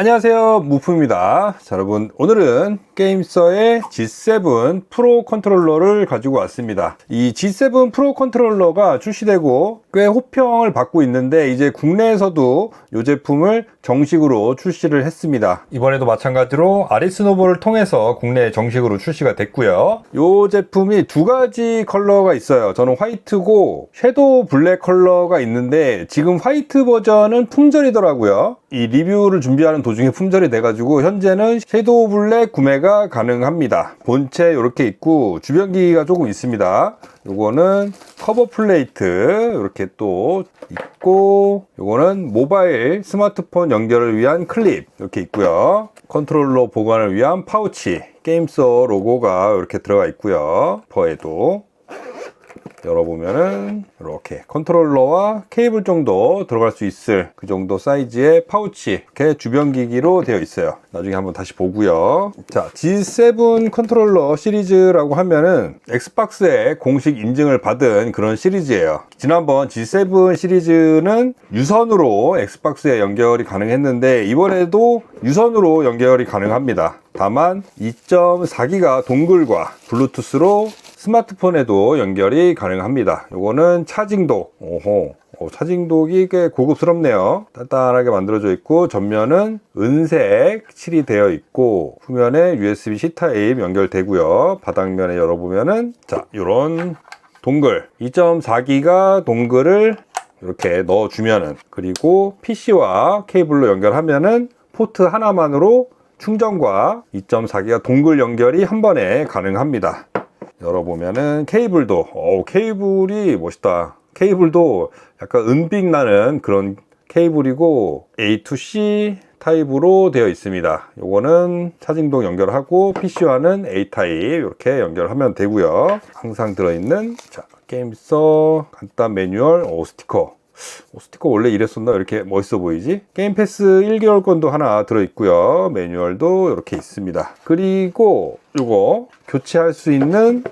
안녕하세요. 무프입니다. 자, 여러분 오늘은 게임서의 G7 프로 컨트롤러를 가지고 왔습니다. 이 G7 프로 컨트롤러가 출시되고 꽤 호평을 받고 있는데 이제 국내에서도 이 제품을 정식으로 출시를 했습니다. 이번에도 마찬가지로 아리스노보를 통해서 국내에 정식으로 출시가 됐고요. 이 제품이 두 가지 컬러가 있어요. 저는 화이트고 섀도우 블랙 컬러가 있는데 지금 화이트 버전은 품절이더라고요. 이 리뷰를 준비하는 도중에 품절이 돼가지고 현재는 섀도우 블랙 구매가 가능합니다. 본체 이렇게 있고 주변기가 조금 있습니다. 요거는 커버 플레이트 이렇게 또 있고 요거는 모바일 스마트폰 연결을 위한 클립 이렇게 있고요. 컨트롤러 보관을 위한 파우치 게임서 로고가 이렇게 들어가 있고요. 버에도 열어보면은 이렇게 컨트롤러와 케이블 정도 들어갈 수 있을 그 정도 사이즈의 파우치 이렇게 주변 기기로 되어 있어요. 나중에 한번 다시 보고요. 자 G7 컨트롤러 시리즈라고 하면은 엑스박스에 공식 인증을 받은 그런 시리즈예요. 지난번 G7 시리즈는 유선으로 엑스박스에 연결이 가능했는데 이번에도 유선으로 연결이 가능합니다. 다만 2.4기가 동글과 블루투스로 스마트폰에도 연결이 가능합니다. 요거는 차징독. 오호. 오, 차징독이 꽤 고급스럽네요. 단단하게 만들어져 있고 전면은 은색 칠이 되어 있고 후면에 USB-C 타입 연결되고요. 바닥면에 열어보면은 자 요런 동글 2.4기가 동글을 이렇게 넣어주면은 그리고 PC와 케이블로 연결하면은 포트 하나만으로 충전과 2.4기가 동글 연결이 한 번에 가능합니다. 열어보면은 케이블도 오 케이블이 멋있다. 케이블도 약간 은빛 나는 그런 케이블이고 A to C 타입으로 되어 있습니다. 요거는 차징동 연결하고 PC와는 A 타입 이렇게 연결하면 되고요. 항상 들어있는 자 게임서 간단 매뉴얼 오 스티커 오, 스티커 원래 이랬었나? 이렇게 멋있어 보이지? 게임 패스 1개월 건도 하나 들어있고요. 매뉴얼도 이렇게 있습니다. 그리고 이거 교체할 수 있는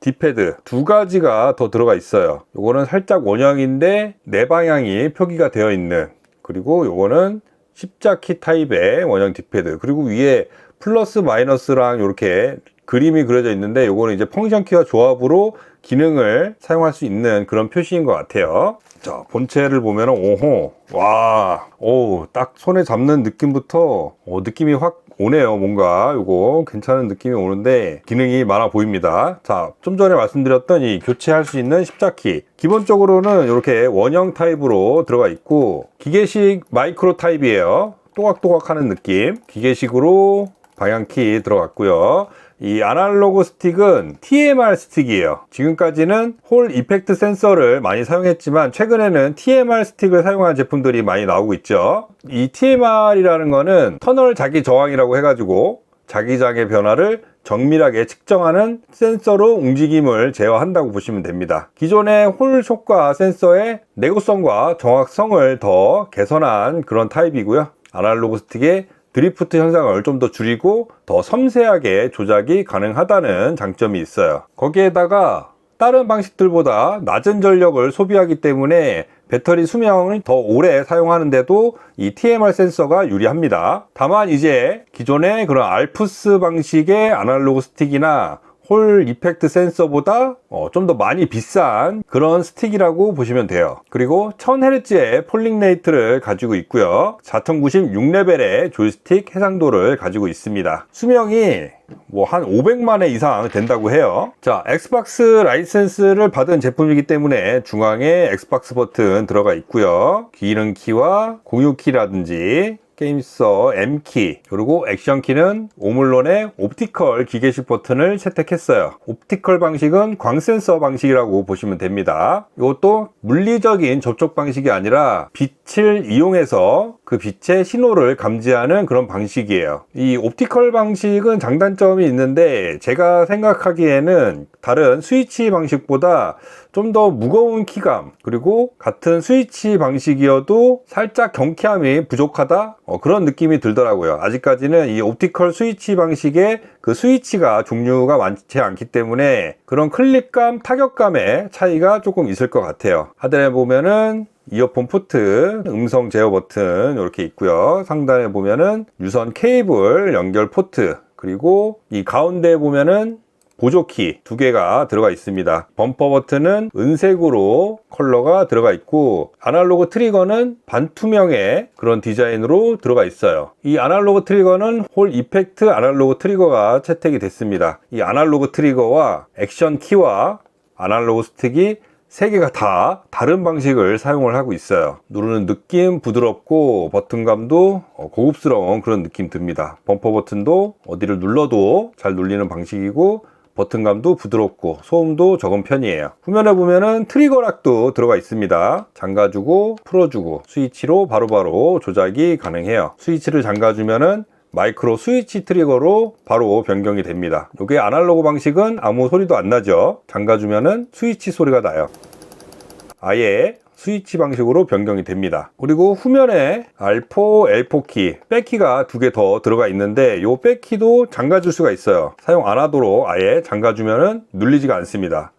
디패드 두 가지가 더 들어가 있어요. 요거는 살짝 원형인데 네 방향이 표기가 되어 있는 그리고 요거는 십자키 타입의 원형 디패드 그리고 위에 플러스 마이너스랑 이렇게 그림이 그려져 있는데 요거는 이제 펑션 키와 조합으로 기능을 사용할 수 있는 그런 표시인 것 같아요. 자, 본체를 보면 오호, 와, 오, 딱 손에 잡는 느낌부터 오, 느낌이 확 오네요. 뭔가 요거 괜찮은 느낌이 오는데 기능이 많아 보입니다. 자, 좀 전에 말씀드렸던 이 교체할 수 있는 십자키. 기본적으로는 이렇게 원형 타입으로 들어가 있고 기계식 마이크로 타입이에요. 또각또각 하는 느낌. 기계식으로 방향키 들어갔고요. 이 아날로그 스틱은 TMR 스틱이에요. 지금까지는 홀 이펙트 센서를 많이 사용했지만 최근에는 TMR 스틱을 사용한 제품들이 많이 나오고 있죠. 이 TMR이라는 거는 터널 자기 저항이라고 해가지고 자기장의 변화를 정밀하게 측정하는 센서로 움직임을 제어한다고 보시면 됩니다. 기존의 홀 효과 센서의 내구성과 정확성을 더 개선한 그런 타입이고요. 아날로그 스틱의 드리프트 현상을 좀 더 줄이고 더 섬세하게 조작이 가능하다는 장점이 있어요. 거기에다가 다른 방식들보다 낮은 전력을 소비하기 때문에 배터리 수명을 더 오래 사용하는데도 이 TMR 센서가 유리합니다. 다만 이제 기존의 그런 알프스 방식의 아날로그 스틱이나 홀 이펙트 센서보다 어, 좀 더 많이 비싼 그런 스틱이라고 보시면 돼요. 그리고 1000Hz의 폴링 레이트를 가지고 있고요. 4096레벨의 조이스틱 해상도를 가지고 있습니다. 수명이 뭐한 500만 회 이상 된다고 해요. 자, 엑스박스 라이센스를 받은 제품이기 때문에 중앙에 엑스박스 버튼 들어가 있고요. 기능 키와 공유 키라든지 게임서 M키 그리고 액션키는 오물론의 옵티컬 기계식 버튼을 채택했어요. 옵티컬 방식은 광센서 방식이라고 보시면 됩니다. 이것도 물리적인 접촉 방식이 아니라 빛을 이용해서 그 빛의 신호를 감지하는 그런 방식이에요. 이 옵티컬 방식은 장단점이 있는데 제가 생각하기에는 다른 스위치 방식보다 좀 더 무거운 키감 그리고 같은 스위치 방식이어도 살짝 경쾌함이 부족하다? 어, 그런 느낌이 들더라고요. 아직까지는 이 옵티컬 스위치 방식의 그 스위치가 종류가 많지 않기 때문에 그런 클릭감 타격감의 차이가 조금 있을 것 같아요. 하단에 보면은 이어폰 포트, 음성 제어 버튼 이렇게 있고요. 상단에 보면은 유선 케이블 연결 포트 그리고 이 가운데 보면은 보조키 두 개가 들어가 있습니다. 범퍼 버튼은 은색으로 컬러가 들어가 있고 아날로그 트리거는 반투명의 그런 디자인으로 들어가 있어요. 이 아날로그 트리거는 홀 이펙트 아날로그 트리거가 채택이 됐습니다. 이 아날로그 트리거와 액션 키와 아날로그 스틱이 세 개가 다 다른 방식을 사용을 하고 있어요. 누르는 느낌 부드럽고 버튼감도 어, 고급스러운 그런 느낌 듭니다. 범퍼 버튼도 어디를 눌러도 잘 눌리는 방식이고 버튼감도 부드럽고 소음도 적은 편이에요. 후면에 보면은 트리거락도 들어가 있습니다. 잠가주고 풀어주고 스위치로 바로 바로 조작이 가능해요. 스위치를 잠가주면은 마이크로 스위치 트리거로 바로 변경이 됩니다. 이게 아날로그 방식은 아무 소리도 안 나죠. 잠가주면은 스위치 소리가 나요. 아예 스위치 방식으로 변경이 됩니다. 그리고 후면에 R4, L4키, 백키가 두 개 더 들어가 있는데 이 백키도 잠가줄 수가 있어요. 사용 안 하도록 아예 잠가주면은 눌리지가 않습니다.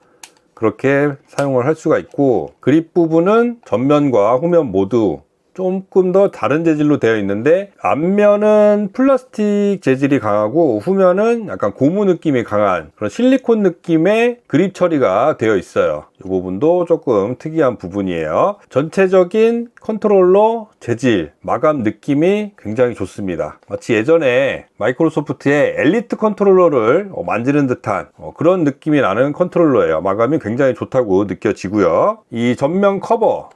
그렇게 사용을 할 수가 있고 그립 부분은 전면과 후면 모두 조금 더 다른 재질로 되어 있는데 앞면은 플라스틱 재질이 강하고 후면은 약간 고무 느낌이 강한 그런 실리콘 느낌의 그립 처리가 되어 있어요. 이 부분도 조금 특이한 부분이에요. 전체적인 컨트롤러 재질, 마감 느낌이 굉장히 좋습니다. 마치 예전에 마이크로소프트의 엘리트 컨트롤러를 어, 만지는 듯한 어, 그런 느낌이 나는 컨트롤러예요. 마감이 굉장히 좋다고 느껴지고요. 이 전면 커버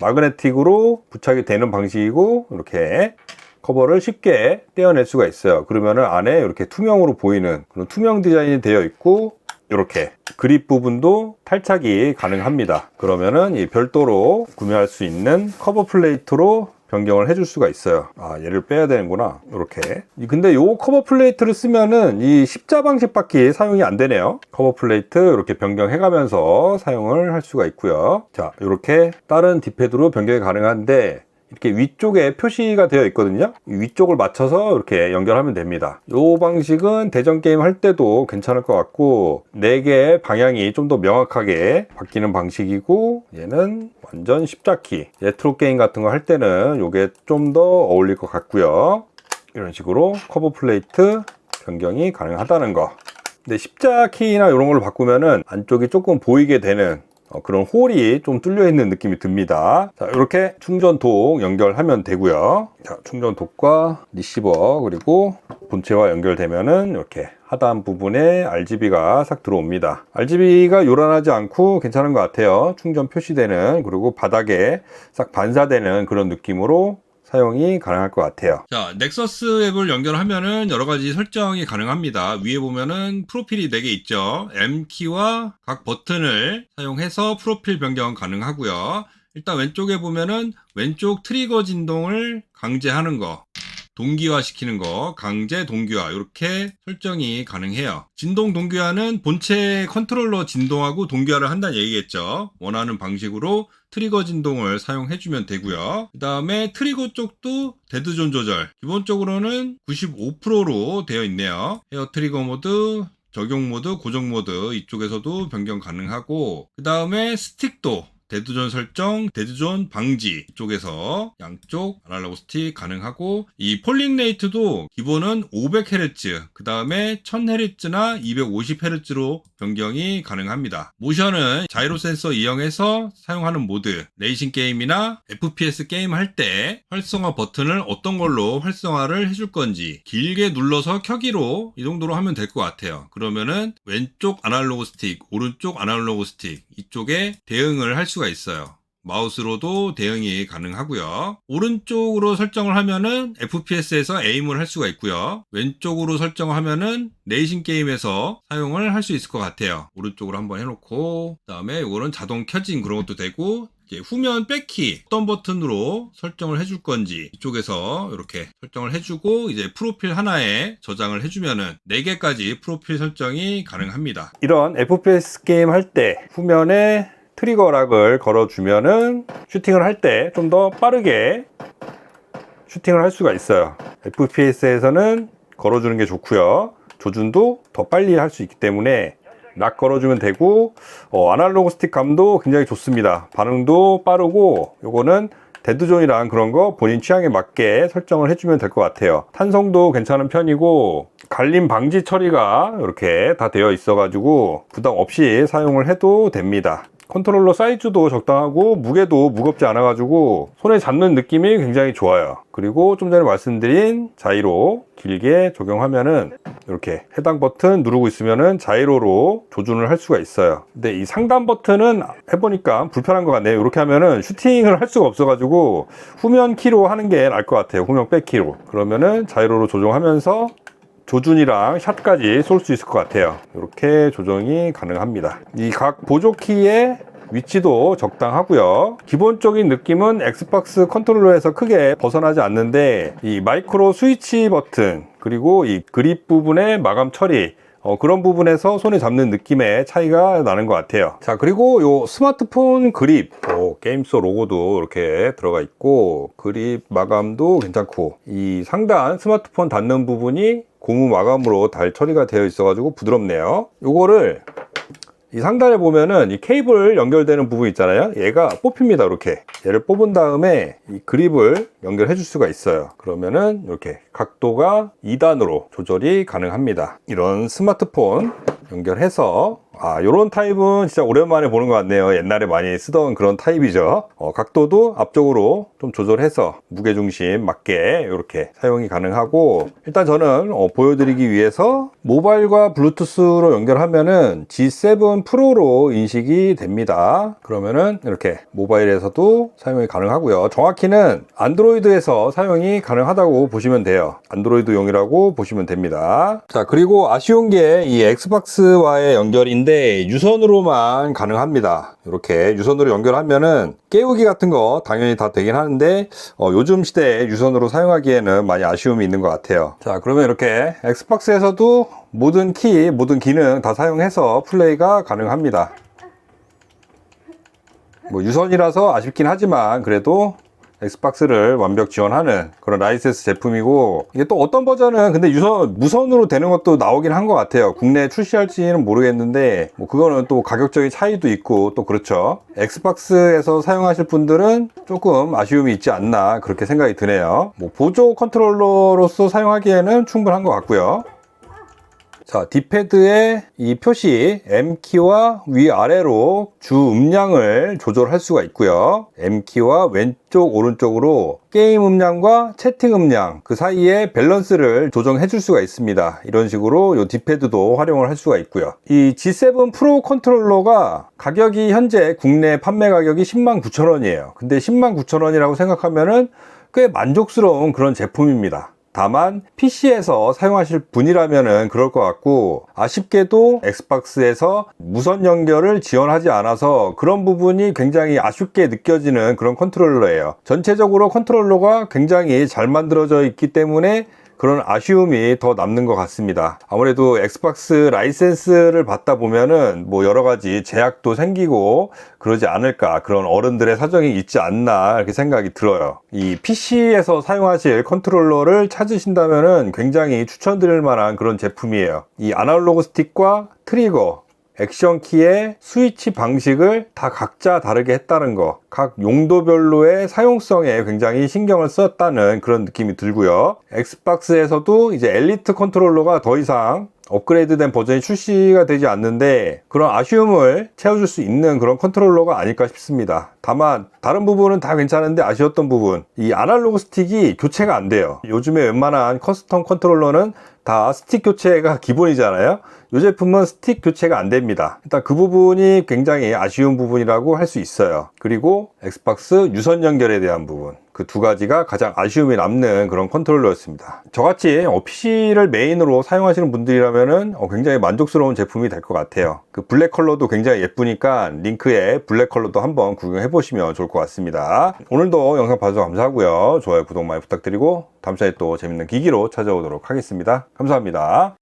마그네틱으로 부착이 되는 방식이고 이렇게 커버를 쉽게 떼어낼 수가 있어요. 그러면은 안에 이렇게 투명으로 보이는 그런 투명 디자인이 되어 있고 이렇게 그립 부분도 탈착이 가능합니다. 그러면은 이 별도로 구매할 수 있는 커버 플레이트로 변경을 해줄 수가 있어요. 아, 얘를 빼야 되는구나. 이렇게. 근데 요 커버 플레이트를 쓰면은 이 십자 방식밖에 사용이 안 되네요. 커버 플레이트 이렇게 변경해 가면서 사용을 할 수가 있고요. 자, 이렇게 다른 디패드로 변경이 가능한데 이렇게 위쪽에 표시가 되어 있거든요. 이 위쪽을 맞춰서 이렇게 연결하면 됩니다. 이 방식은 대전 게임 할 때도 괜찮을 것 같고 4개의 방향이 좀 더 명확하게 바뀌는 방식이고 얘는 완전 십자키 레트로 게임 같은 거 할 때는 이게 좀 더 어울릴 것 같고요. 이런 식으로 커버 플레이트 변경이 가능하다는 거. 근데 십자키나 이런 걸로 바꾸면은 안쪽이 조금 보이게 되는 어, 그런 홀이 좀 뚫려 있는 느낌이 듭니다. 자, 이렇게 충전독 연결하면 되고요. 자, 충전독과 리시버 그리고 본체와 연결되면은 이렇게 하단 부분에 RGB가 싹 들어옵니다. RGB가 요란하지 않고 괜찮은 것 같아요. 충전 표시되는 그리고 바닥에 싹 반사되는 그런 느낌으로 사용이 가능할 것 같아요. 자, 넥서스 앱을 연결하면은 여러 가지 설정이 가능합니다. 위에 보면은 프로필이 4개 있죠. M키와 각 버튼을 사용해서 프로필 변경 가능하고요. 일단 왼쪽에 보면은 왼쪽 트리거 진동을 강제하는 거. 동기화 시키는 거, 강제 동기화 이렇게 설정이 가능해요. 진동 동기화는 본체 컨트롤러 진동하고 동기화를 한다는 얘기겠죠. 원하는 방식으로 트리거 진동을 사용해주면 되고요. 그 다음에 트리거 쪽도 데드존 조절. 기본적으로는 95%로 되어 있네요. 헤어 트리거 모드, 적용 모드, 고정 모드 이쪽에서도 변경 가능하고 그 다음에 스틱도 데드존 설정, 데드존 방지 쪽에서 양쪽 아날로그 스틱 가능하고 이 폴링 레이트도 기본은 500Hz, 그 다음에 1000Hz나 250Hz로 변경이 가능합니다. 모션은 자이로 센서 이용해서 사용하는 모드, 레이싱 게임이나 FPS 게임 할 때 활성화 버튼을 어떤 걸로 활성화를 해줄 건지 길게 눌러서 켜기로 이 정도로 하면 될 것 같아요. 그러면은 왼쪽 아날로그 스틱, 오른쪽 아날로그 스틱 이쪽에 대응을 할수 가 있어요. 마우스로도 대응이 가능하고요. 오른쪽으로 설정을 하면은 FPS에서 에임을 할 수가 있고요. 왼쪽으로 설정을 하면은 레이싱 게임에서 사용을 할 수 있을 것 같아요. 오른쪽으로 한번 해놓고 그다음에 이거는 자동 켜진 그런 것도 되고 후면 백키 어떤 버튼으로 설정을 해줄 건지 이쪽에서 이렇게 설정을 해주고 이제 프로필 하나에 저장을 해주면은 4개까지 프로필 설정이 가능합니다. 이런 FPS 게임 할 때 후면에 트리거락을 걸어주면은 슈팅을 할 때 좀 더 빠르게 슈팅을 할 수가 있어요. FPS에서는 걸어주는 게 좋고요. 조준도 더 빨리 할 수 있기 때문에 락 걸어주면 되고 어, 아날로그 스틱 감도 굉장히 좋습니다. 반응도 빠르고 요거는 데드존이랑 그런 거 본인 취향에 맞게 설정을 해주면 될 것 같아요. 탄성도 괜찮은 편이고 갈림 방지 처리가 이렇게 다 되어 있어가지고 부담 없이 사용을 해도 됩니다. 컨트롤러 사이즈도 적당하고 무게도 무겁지 않아 가지고 손에 잡는 느낌이 굉장히 좋아요. 그리고 좀 전에 말씀드린 자이로 길게 적용하면은 이렇게 해당 버튼 누르고 있으면은 자이로로 조준을 할 수가 있어요. 근데 이 상단 버튼은 해보니까 불편한 것 같네요. 이렇게 하면은 슈팅을 할 수가 없어 가지고 후면 키로 하는 게 나을 것 같아요. 후면 백 키로. 그러면은 자이로로 조정하면서 조준이랑 샷까지 쏠 수 있을 것 같아요. 이렇게 조정이 가능합니다. 이 각 보조키의 위치도 적당하고요. 기본적인 느낌은 엑스박스 컨트롤러에서 크게 벗어나지 않는데 이 마이크로 스위치 버튼 그리고 이 그립 부분의 마감 처리 어, 그런 부분에서 손에 잡는 느낌의 차이가 나는 것 같아요. 자, 그리고 요 스마트폰 그립, 어, 게임소 로고도 이렇게 들어가 있고, 그립 마감도 괜찮고, 이 상단 스마트폰 닿는 부분이 고무 마감으로 달 처리가 되어 있어 가지고 부드럽네요. 요거를 이 상단에 보면은 이 케이블 연결되는 부분 있잖아요. 얘가 뽑힙니다. 이렇게 얘를 뽑은 다음에 이 그립을 연결해 줄 수가 있어요. 그러면은 이렇게 각도가 2단으로 조절이 가능합니다. 이런 스마트폰 연결해서 아, 요런 타입은 진짜 오랜만에 보는 것 같네요. 옛날에 많이 쓰던 그런 타입이죠. 어, 각도도 앞쪽으로 좀 조절해서 무게중심 맞게 이렇게 사용이 가능하고 일단 저는 어, 보여드리기 위해서 모바일과 블루투스로 연결하면은 G7 프로로 인식이 됩니다. 그러면은 이렇게 모바일에서도 사용이 가능하고요. 정확히는 안드로이드에서 사용이 가능하다고 보시면 돼요. 안드로이드용이라고 보시면 됩니다. 자, 그리고 아쉬운 게 이 엑스박스와의 연결인 데 유선으로만 가능합니다. 이렇게 유선으로 연결하면은 깨우기 같은 거 당연히 다 되긴 하는데 어, 요즘 시대에 유선으로 사용하기에는 많이 아쉬움이 있는 것 같아요. 자, 그러면 이렇게 엑스박스에서도 모든 키, 모든 기능 다 사용해서 플레이가 가능합니다. 뭐 유선이라서 아쉽긴 하지만 그래도 엑스박스를 완벽 지원하는 그런 라이센스 제품이고 이게 또 어떤 버전은 근데 유선 무선으로 되는 것도 나오긴 한 것 같아요. 국내에 출시할지는 모르겠는데 뭐 그거는 또 가격적인 차이도 있고 또 그렇죠. 엑스박스에서 사용하실 분들은 조금 아쉬움이 있지 않나 그렇게 생각이 드네요. 뭐 보조 컨트롤러로서 사용하기에는 충분한 것 같고요 자, 디패드의 이 표시 M키와 위아래로 주 음량을 조절할 수가 있고요. M키와 왼쪽, 오른쪽으로 게임 음량과 채팅 음량 그 사이에 밸런스를 조정해 줄 수가 있습니다. 이런 식으로 이 디패드도 활용을 할 수가 있고요. 이 G7 프로 컨트롤러가 가격이 현재 국내 판매 가격이 10만 9천 원이에요. 근데 10만 9천 원이라고 생각하면은 꽤 만족스러운 그런 제품입니다. 다만 PC에서 사용하실 분이라면은 그럴 것 같고 아쉽게도 엑스박스에서 무선 연결을 지원하지 않아서 그런 부분이 굉장히 아쉽게 느껴지는 그런 컨트롤러예요. 전체적으로 컨트롤러가 굉장히 잘 만들어져 있기 때문에 그런 아쉬움이 더 남는 것 같습니다. 아무래도 엑스박스 라이센스를 받다 보면은 뭐 여러 가지 제약도 생기고 그러지 않을까 그런 어른들의 사정이 있지 않나 이렇게 생각이 들어요. 이 PC에서 사용하실 컨트롤러를 찾으신다면은 굉장히 추천드릴 만한 그런 제품이에요. 이 아날로그 스틱과 트리거 액션 키의 스위치 방식을 다 각자 다르게 했다는 거, 각 용도별로의 사용성에 굉장히 신경을 썼다는 그런 느낌이 들고요. 엑스박스에서도 이제 엘리트 컨트롤러가 더 이상 업그레이드된 버전이 출시가 되지 않는데 그런 아쉬움을 채워줄 수 있는 그런 컨트롤러가 아닐까 싶습니다. 다만 다른 부분은 다 괜찮은데 아쉬웠던 부분 이 아날로그 스틱이 교체가 안 돼요. 요즘에 웬만한 커스텀 컨트롤러는 다 스틱 교체가 기본이잖아요. 이 제품은 스틱 교체가 안 됩니다. 일단 그 부분이 굉장히 아쉬운 부분이라고 할 수 있어요. 그리고 엑스박스 유선 연결에 대한 부분. 그 두 가지가 가장 아쉬움이 남는 그런 컨트롤러였습니다. 저같이 어, PC를 메인으로 사용하시는 분들이라면 어, 굉장히 만족스러운 제품이 될 것 같아요. 그 블랙 컬러도 굉장히 예쁘니까 링크에 블랙 컬러도 한번 구경해 보시면 좋을 것 같습니다. 오늘도 영상 봐주셔서 감사하고요. 좋아요, 구독 많이 부탁드리고 다음 시간에 또 재밌는 기기로 찾아오도록 하겠습니다. 감사합니다.